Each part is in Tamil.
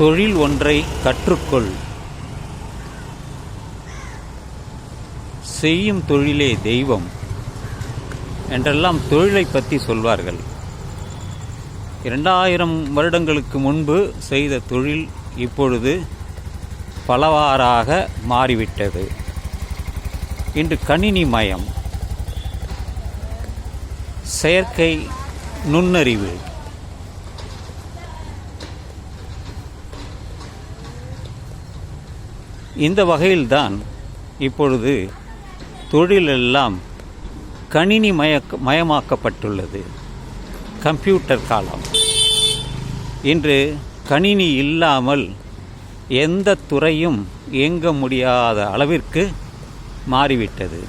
தொழில் ஒன்றை கற்றுக்கொள். செய்யும் தொழிலே தெய்வம் என்றெல்லாம் தொழிலை பற்றி சொல்வார்கள். இரண்டாயிரம் வருடங்களுக்கு முன்பு செய்த தொழில் இப்பொழுது பலவாறாக மாறிவிட்டது. இன்று கணினி மயம் செயற்கை நுண்ணறிவு இந்த வகையில்தான் இப்பொழுது தொழிலெல்லாம் கணினி மயக்க மயமாக்கப்பட்டுள்ளது. கம்ப்யூட்டர் காலம். இன்று கணினி இல்லாமல் எந்த துறையும் இயங்க முடியாத அளவிற்கு மாறிவிட்டது.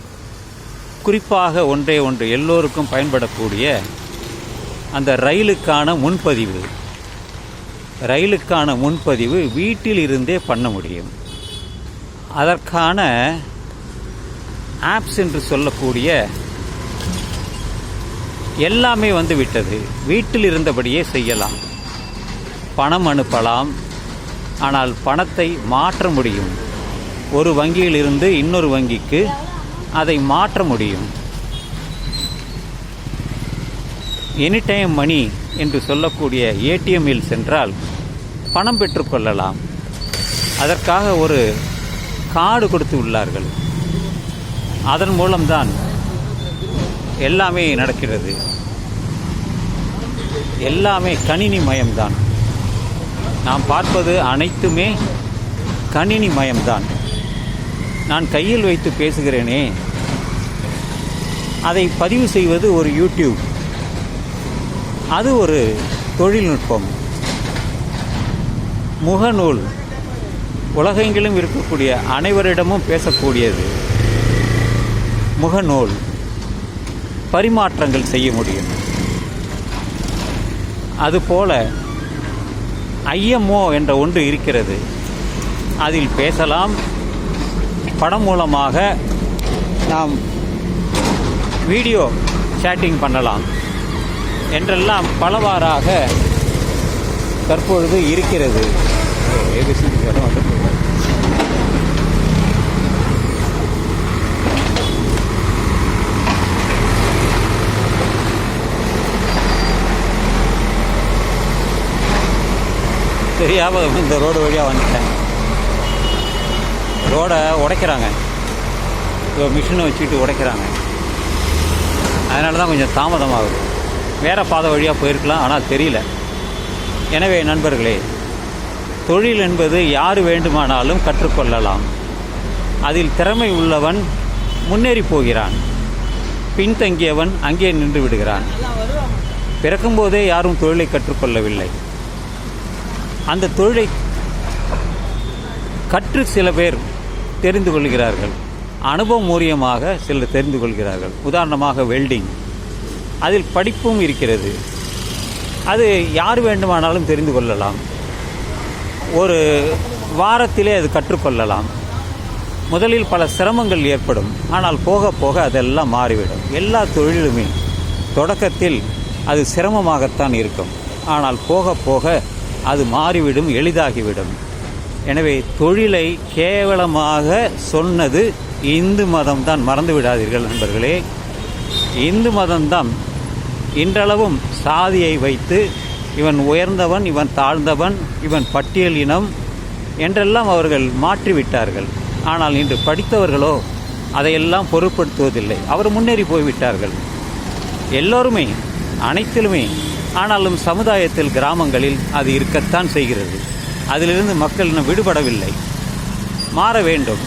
குறிப்பாக ஒன்றே ஒன்று எல்லோருக்கும் பயன்படக்கூடிய அந்த ரயிலுக்கான முன்பதிவு. ரயிலுக்கான முன்பதிவு வீட்டில் இருந்தே பண்ண முடியும். அதற்கான ஆப்ஸ் என்று சொல்லக்கூடிய எல்லாமே வந்து விட்டது வீட்டில் இருந்தபடியே செய்யலாம். பணம் அனுப்பலாம். ஆனால் பணத்தை மாற்ற முடியும். ஒரு வங்கியிலிருந்து இன்னொரு வங்கிக்கு அதை மாற்ற முடியும். எனி டைம் மணி என்று சொல்லக்கூடிய ஏடிஎம்மில் சென்றால் பணம் பெற்றுக்கொள்ளலாம் அதற்காக ஒரு காடு கொடுத்து உள்ளார்கள். அதன் மூலம்தான் எல்லாமே நடக்கிறது. எல்லாமே கணினி மயம்தான். நாம் பார்ப்பது அனைத்துமே கணினி மயம்தான். நான் கையில் வைத்து பேசுகிறேனே. அதை பதிவு செய்வது ஒரு யூடியூப். அது ஒரு தொழில்நுட்பம். முகநூல். உலகெங்கிலும் இருக்கக்கூடிய அனைவரிடமும் பேசக்கூடியது முகநூல். பரிமாற்றங்கள் செய்ய முடியும். அதுபோல ஐஎம்ஓ என்ற ஒன்று இருக்கிறது. அதில் பேசலாம். படம் மூலமாக நாம் வீடியோ சேட்டிங் பண்ணலாம். என்றெல்லாம் பலவாறாக தற்பொழுது இருக்கிறது. ஏபிசி தெரியாம இந்த ரோடு வழியாக வந்துட்டேன். ரோடை உடைக்கிறாங்க. இப்போ மிஷினை வச்சுக்கிட்டு உடைக்கிறாங்க. அதனால தான் கொஞ்சம் தாமதமாகுது. வேறு பாதை வழியாக போயிருக்கலாம் ஆனால் தெரியல. எனவே நண்பர்களே தொழில் என்பது யார் வேண்டுமானாலும் கற்றுக்கொள்ளலாம். அதில் திறமை உள்ளவன் முன்னேறி போகிறான். பின்தங்கியவன் அங்கே நின்று விடுகிறான். பிறக்கும்போதே யாரும் தொழிலை கற்றுக்கொள்ளவில்லை. அந்த தொழிலை கற்று சில பேர் தெரிந்து கொள்கிறார்கள். அனுபவம் மூலியமாக சிலர் தெரிந்து கொள்கிறார்கள். உதாரணமாக வெல்டிங். அதில் படிப்பும் இருக்கிறது. அது யார் வேண்டுமானாலும் தெரிந்து கொள்ளலாம். ஒரு வாரத்திலே அது கற்றுக்கொள்ளலாம். முதலில் பல சிரமங்கள் ஏற்படும். ஆனால் போக போக அதெல்லாம் மாறிவிடும். எல்லா தொழிலுமே தொடக்கத்தில் அது சிரமமாகத்தான் இருக்கும். ஆனால் போக போக அது மாறிவிடும் எளிதாகிவிடும். எனவே தொழிலை கேவலமாக சொன்னது இந்து மதம்தான். மறந்து விடாதீர்கள் நண்பர்களே. இந்து மதம்தான் இன்றளவும் சாதியை வைத்து இவன் உயர்ந்தவன் இவன் தாழ்ந்தவன் இவன் பட்டியல் இனம் என்றெல்லாம் அவர்கள் மாற்றிவிட்டார்கள். ஆனால் இன்று படித்தவர்களோ அதையெல்லாம் பொருட்படுத்துவதில்லை. அவர் முன்னேறி போய்விட்டார்கள். எல்லோருமே அனைத்திலுமே ஆனாலும் சமுதாயத்தில் கிராமங்களில் அது இருக்கத்தான் செய்கிறது. அதிலிருந்து மக்கள் இன்னும் விடுபடவில்லை. மாற வேண்டும்.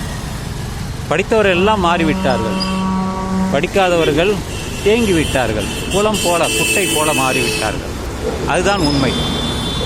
படித்தவரெல்லாம் எல்லாம் மாறிவிட்டார்கள். படிக்காதவர்கள் தேங்கிவிட்டார்கள். குளம் போல குட்டை போல மாறிவிட்டார்கள். அதுதான் உண்மை.